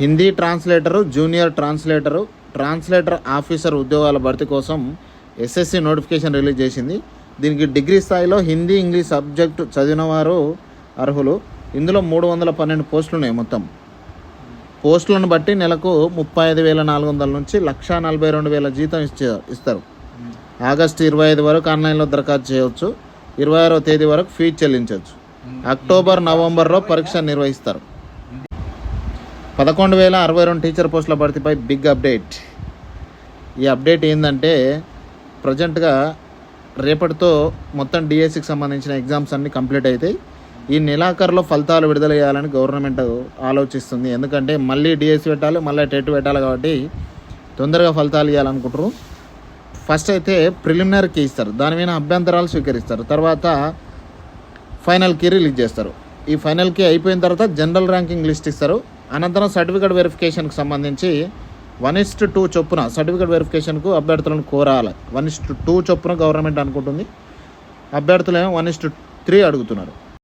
Hindi translator junior translator translator officer ఉద్యోగాల భర్తీ కోసం ఎస్ఎస్సి నోటిఫికేషన్ రిలీజ్ చేసింది. దీనికి డిగ్రీ స్థాయిలో హిందీ ఇంగ్లీష్ సబ్జెక్టు చదివిన వారు అర్హులు. ఇందులో మూడు వందల పన్నెండు పోస్టులు ఉన్నాయి మొత్తం. పోస్టులను బట్టి నెలకు ముప్పై ఐదు వేల నాలుగు వందల నుంచి లక్షా నలభై రెండు వేల జీతం ఇచ్చే ఇస్తారు. ఆగస్టు ఇరవై ఐదు వరకు ఆన్లైన్లో దరఖాస్తు చేయవచ్చు. ఇరవై ఆరో తేదీ వరకు ఫీజు చెల్లించవచ్చు. అక్టోబర్ నవంబర్లో పరీక్ష నిర్వహిస్తారు. పదకొండు వేల అరవై రెండు టీచర్ పోస్టుల భర్తీపై బిగ్ అప్డేట్. ఈ అప్డేట్ ఏంటంటే ప్రజెంట్గా రేపటితో మొత్తం డిఎస్సికి సంబంధించిన ఎగ్జామ్స్ అన్నీ కంప్లీట్ అవుతాయి ఈ నెలాఖరులో ఫలితాలు విడుదల చేయాలని గవర్నమెంట్ ఆలోచిస్తుంది. ఎందుకంటే మళ్ళీ డిఎస్సి పెట్టాలి మళ్ళీ టెట్ పెట్టాలి కాబట్టి తొందరగా ఫలితాలు ఇవ్వాలనుకుంటారు ఫస్ట్ అయితే ప్రిలిమినరీకి ఇస్తారు. దాని మీద అభ్యంతరాలు స్వీకరిస్తారు. తర్వాత ఫైనల్కి రిలీజ్ చేస్తారు. ఈ ఫైనల్కి అయిపోయిన తర్వాత జనరల్ ర్యాంకింగ్ లిస్ట్ ఇస్తారు. అనంతరం సర్టిఫికేట్ వెరిఫికేషన్కి సంబంధించి వన్ ఇస్ట్ టూ చొప్పున సర్టిఫికేట్ వెరిఫికేషన్కు అభ్యర్థులను కోరాలి. వన్ ఇస్ట్ టూ చొప్పున గవర్నమెంట్ అనుకుంటుంది. అభ్యర్థులేమో వన్ ఇస్ట్ త్రీ అడుగుతున్నారు.